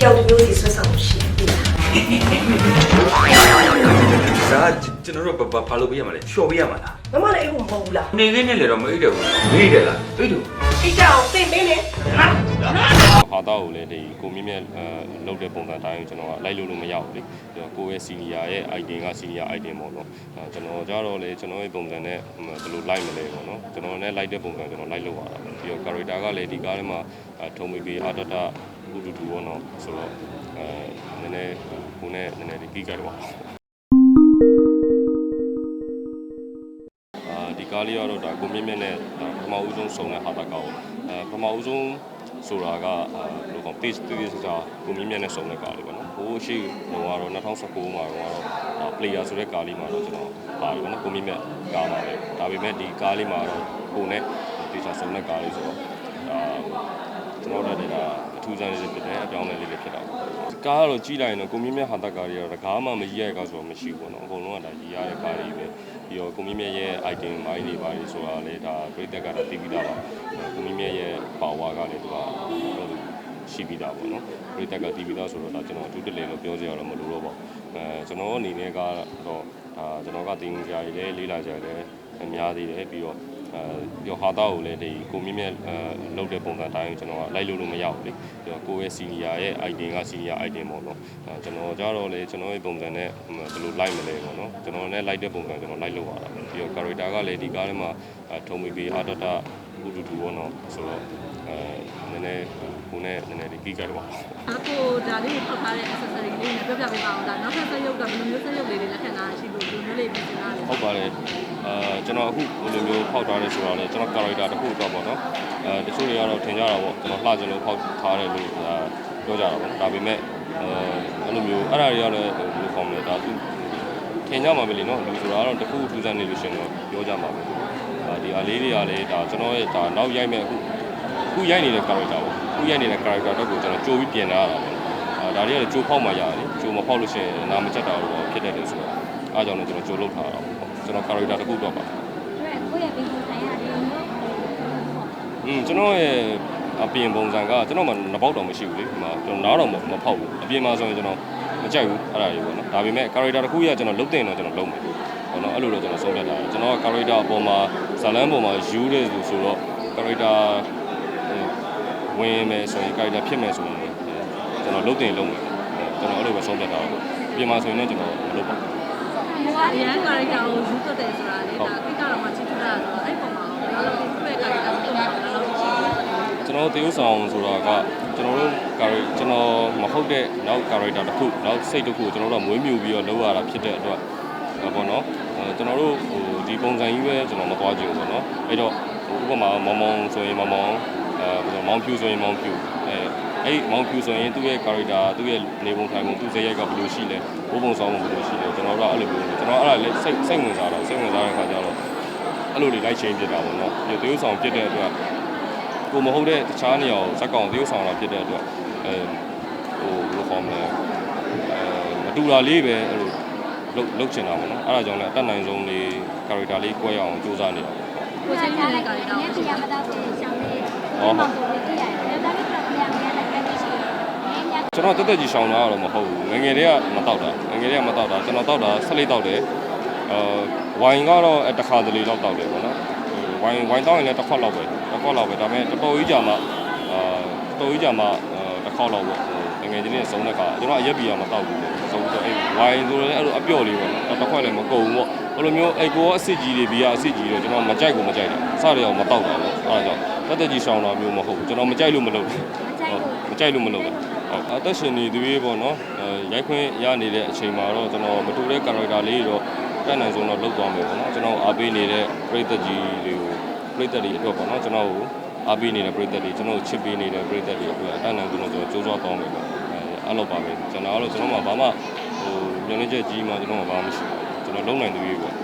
တယောက်တစ်မျိုးစီဆွတ်ဆောင်ရှိပြီလားဒါကကျွန်တော်တို့ဘာဘာဘာလုပ်ပေးရမှာလဲလျှော်ပေးရမှာလားမမလည်းအိမ်ကိုမဟုတ်ဘူးလားနေလေးနဲ့လေတော့မအိတ်တယ်ဘူးမေးတယ်လားအိတ်တယ်အိတ်ကြအောင်သိမင်းလေဟာဟာတော့ကိုလည်းဒီကိုမြင့်မြတ်အဲလုပ်တဲ့ပုံစံတိုင်းကိုကျွန်တော်ကလိုက်လို့လို့မရဘူးလေပြီးတော့ကိုယ့်ရဲ့ senior ရဲ့ item က senior item ပေါ့နော်အဲကျွန်တော်ကြတော့လေကျွန်တော်ရဲ့ပုံစံနဲ့ဟိုဘယ်လိုလိုက်မလဲပေါ့နော်ကျွန်တော်နဲ့လိုက်တဲ့ပုံစံကျွန်တော်လိုက်လို့ရတာပဲပြီးတော့ character ကလည်းဒီကားထဲမှာအဲထုံမိပြီးအာတတ ဥတူတူပေါ့နော်ဆိုတော့အဲနည်းနည်းကိုနဲ့နည်းနည်းဒီကြီးကြတော့ပါအာဒီကားလေးကတော့ဒါကိုမြင့်မြတ်နဲ့ဒါပထမဦးဆုံးစုံတဲ့ဟာတာကောက်အဲပထမဦးဆုံးဆိုတာကအာဘယ်လိုကော page တူးစားကိုမြင့်မြတ်နဲ့စုံတဲ့ကားလေးပေါ့နော်ဟိုရှိတော့ကတော့2019မှာတော့ဒါ player ဆိုတဲ့ကားလေးမှာတော့ကျွန်တော်ပါတယ်ပေါ့နော်ကိုမြင့်မြတ်ကားပါပဲဒါပေမဲ့ဒီကားလေးမှာတော့ကိုနဲ့တေချာစုံတဲ့ကားလေးဆိုတော့အာ ကျွန်တော်တို့ကဒါအထူးဆန်းလေးဖြစ်တယ်အပြောင်းအလဲလေးလေးဖြစ်တာပေါ့ကားကတော့ကြီးလိုက်ရင်တော့ကိုမြင့်မြတ်ဟာတာကားတွေကတော့တကားမှမကြီးရတဲ့ကားဆိုတော့မရှိဘူးပေါ့နော်အကုန်လုံးကဒါကြီးရတဲ့ကားတွေပဲပြီးတော့ကိုမြင့်မြတ်ရဲ့ item မိုင်းတွေပါတွေဆိုတာလေဒါပြိတက်ကတော့တည်ပြီးသားပါကိုမြင့်မြတ်ရဲ့ power ကလည်းသူကရှိပြီးသားပေါ့နော်ပြိတက်ကတည်ပြီးသားဆိုတော့ဒါကျွန်တော်အထူးတလဲလို့ပြောစရာတော့မလိုတော့ပါဘူးအဲကျွန်တော်အနေနဲ့ကတော့ဒါကျွန်တော်ကတင်ကြရည်လဲလေးလာကြတယ်အများသေးတယ်ပြီးတော့ အဲပြီးတော့ဟာတာကိုလည်းဒီကိုမြင့်မြတ်အဲလုပ်တဲ့ပုံစံတိုင်းကိုကျွန်တော်ကလိုက်လို့လို့မရဘူးလေပြီးတော့ကိုယ့်ရဲ့ senior ရဲ့ item က senior item ပေါ့နော်အဲကျွန်တော်ကြတော့လေကျွန်တော်ရဲ့ပုံစံနဲ့ဟိုဘယ်လိုလိုက်မလဲပေါ့နော်ကျွန်တော်နဲ့လိုက်တဲ့ပုံစံကျွန်တော်လိုက်လို့ရတာပြီးတော့ character ကလည်းဒီကားထဲမှာအဲထုံမိပြီးအာတတဥတူတူပေါ့နော်ဆိုတော့ အဲနည်းနည်းကိုနဲ့နည်းနည်းဒီကြီးကြတော့ပါအခုဒါလေးကိုဖောက်ထားတဲ့ accessory လေးနဲ့ပြောပြပေးပါအောင်ဒါနောက်ထပ်ဆက်ရုပ်ကဘယ်လိုမျိုးဆက်ရုပ်လေးတွေလက်ခံထားရှိလို့ဒီလိုမျိုးလေးပြင်ဆင်ထားလဲဟုတ်ပါတယ်အာကျွန်တော်အခုဘယ်လိုမျိုးဖောက်ထားလဲဆိုတာလေကျွန်တော် character တစ်ခုတော့ပေါ့နော်အဲတချို့တွေကတော့ထင်ကြတာပေါ့ကျွန်တော်လှခြင်းလို့ဖောက်ထားတယ်လို့ဒါပြောကြတာပေါ့ဒါပေမဲ့အဲအဲ့လိုမျိုးအဲ့ဒါတွေကလည်းဘယ်လိုခေါ်မလဲဒါသူထင်ကြမှာပဲလေနော်လူဆိုတာကတော့တစ်ခုထူးဆန်းနေလို့ရှင်တော့ပြောကြမှာပဲဒါဒီအလေးတွေကလည်းဒါကျွန်တော်ရဲ့ဒါနောက်ရိုက်မဲ့အခုအ ခုရိုက်နေတဲ့ character ပေါ့အခုရိုက်နေတဲ့ character တော့ကိုကျွန်တော်ကြိုးပြီးပြင်ထားတာပေါ့အာဒါတွေကလည်းကြိုးဖောက်မှရတယ်လေကြိုးမဖောက်လို့ရှိရင်နာမချက်တာတော့ဖြစ်တတ်တယ်ဆိုတော့အားကြောင့်လည်းကျွန်တော်ကြိုးလုပ်ထားတာပေါ့ကျွန်တော် character တစ်ခုတော့ပါကိုယ့်ရဲ့ဘိန်းကိုဆိုင်ရတယ်လို့ပေါ့อืมကျွန်တော်ရဲ့အပြင်ပုံစံကကျွန်တော်မှနှစ်ပေါက်တော့မရှိဘူးလေဒီမှာကျွန်တော်နားတော့မမဖောက်ဘူးအပြင်မှာဆိုရင်ကျွန်တော်မကြိုက်ဘူးအဲ့ဒါကြီးပေါ့နော်ဒါပေမဲ့ character တစ်ခုရကျွန်တော်လုံးတင်တော့ကျွန်တော်လုံးမယ်ပေါ့နော်အဲ့လိုတော့ကျွန်တော်ဆုံးဖြတ်တာကျွန်တော်က character အပေါ်မှာဇာလန်းပေါ်မှာယူတဲ့ဆိုဆိုတော့ character ဝင်မယ်ဆိုရင် character ဖြစ်မယ်ဆိုရင်ကျွန်တော်လုံးတင်လုံးမယ်ကျွန်တော်အဲ့လိုပဲဆုံးဖြတ်တာပေါ့အပြင်မှာဆိုရင်တော့ကျွန်တော်မလုပ်ပါဘူးဒီရန် character ကိုယူသွတ်တယ်ဆိုတာလေဒါခိကတော့မှချစ်ထတာဆိုတော့အဲ့ပုံမှာဘယ်လိုလုပ်ပြီးပြည့် character ကိုတော့ဘယ်လိုလုပ်ရှိလဲကျွန်တော်သေယုဆောင်ဆိုတာကကျွန်တော်တို့ character ကျွန်တော်မဟုတ်တဲ့နောက် character တစ်ခုနောက်စိတ်တစ်ခုကိုကျွန်တော်တို့ကမွေးမြူပြီးတော့လုပ်ရတာဖြစ်တဲ့အတွက်ဟောပေါ့နော်အဲကျွန်တော်တို့ဟိုဒီပုံစံကြီးပဲကျွန်တော်မသွားကြည့်ဘူးပေါ့နော်အဲ့တော့ဟိုဥပမာမောင်မောင်ဆိုရင်မောင်မောင် အဲမောင်ဖြူဆိုရင်မောင်ဖြူအဲအဲ့မောင်ဖြူဆိုရင်သူ့ရဲ့ character သူ့ရဲ့နေပုံထိုင်ပုံသူ့ဇာတ်ရိုက်ကဘယ်လိုရှိလဲဘိုးပုံဆောင်ပုံဘယ်လိုရှိလဲကျွန်တော်တို့ကအဲ့လိုမျိုးကျွန်တော်အဲ့ဒါလည်းစိတ်စိတ်ဝင်စားတာစိတ်ဝင်စားတဲ့ခါကျတော့အဲ့လိုတွေလိုက်ချင်းပြစ်တာပေါ့နော်ဒီသေယုဆောင်ပြစ်တဲ့အတွက်ကိုမဟုတ်တဲ့တခြားနေရာကိုဇက်ကောင်သေုပ်ဆောင်တာဖြစ်တဲ့အတွက်အဲဟိုဘယ်လိုခေါ်မလဲအဲမတူတာလေးပဲအဲ့လိုလုတ်လုတ်ချင်တာပေါ့နော်အဲ့ဒါကြောင့်လည်းအတက်နိုင်ဆုံးလေး character လေးကွဲအောင်စူးစမ်းနေတာပေါ့ကိုချင်းရဲ့ character ကိုနည်းရှိပြတယ်မတော့တဲ့ရှောင်းလေး ဟုတ်ဟုတ်ပြရတယ်ဒါပေမဲ့ပြရမယ်လည်းကြည့်ရှိတယ်နည်းများကျွန်တော်တက်တက်ကြီးရှောင်းတာကတော့မဟုတ်ဘူးငယ်ငယ်တည်းကမတောက်တာငယ်ငယ်တည်းကမတောက်တာကျွန်တော်တောက်တာ၁၄တောက်တယ်အဲဝိုင်ကတော့တစ်ခါတလေတော့တောက်တယ်ပေါ့နော်ဝိုင်ဝိုင်တောက်ရင်လည်းတစ်ခွက်လောက်ပဲတစ်ခွက်လောက်ပဲဒါပေမဲ့တော်တော်ကြီးကြာမှအာတော်ကြီးကြာမှတစ်ခေါက်လောက်ပေါ့ဟိုငယ်ငယ်ချင်းနဲ့စုံတဲ့ခါကျွန်တော်အရက်ဘီယာမတောက်ဘူးလေစုံတော့အဲ့ဝိုင်ဆိုလည်းအဲ့လိုအပြော့လေးပေါ့နော်တစ်ခွက်လည်းမကုန်ဘူးပေါ့ဘယ်လိုမျိုးအဲ့ကောအစ်စ်ကြီးတွေဘီယာအစ်စ်ကြီးတွေကျွန်တော်မကြိုက်ဘူးမကြိုက်တာစတယ်အောင်မတောက်တာပေါ့အဲ့ဒါကြောင့် တက်တက်ကြီးရှောင်းတာမျိုးမဟုတ်ဘူးကျွန်တော်မကြိုက်လို့မလုပ်ဘူးမကြိုက်ဘူးမကြိုက်လို့မလုပ်တာဟုတ်အသက်ရှင်နေသူရေးပေါ့နော်အဲရိုက်ခွင့်ရနေတဲ့အချိန်မှာတော့ကျွန်တော်မတူတဲ့ character လေးတွေတော့တက်နိုင်ဆုံးတော့လုပ်သွားမယ်ပေါ့နော်ကျွန်တော်အားပေးနေတဲ့ပရိသတ်ကြီးတွေကိုပရိသတ်တွေအတွက်ပေါ့နော်ကျွန်တော်ကိုအားပေးနေတဲ့ပရိသတ်တွေကျွန်တော်ကိုချစ်ပေးနေတဲ့ပရိသတ်တွေအတွက်အတက်နိုင်ဆုံးတော့ကျွန်တော်ကြိုးစားသွားမယ်ပေါ့အဲအဲ့လိုပါပဲကျွန်တော်ကတော့ကျွန်တော်မှဘာမှဟိုညနေချက်ကြီးမှကျွန်တော်မှဘာမှမရှိဘူးကျွန်တော်လုံနိုင်သူရေးပေါ့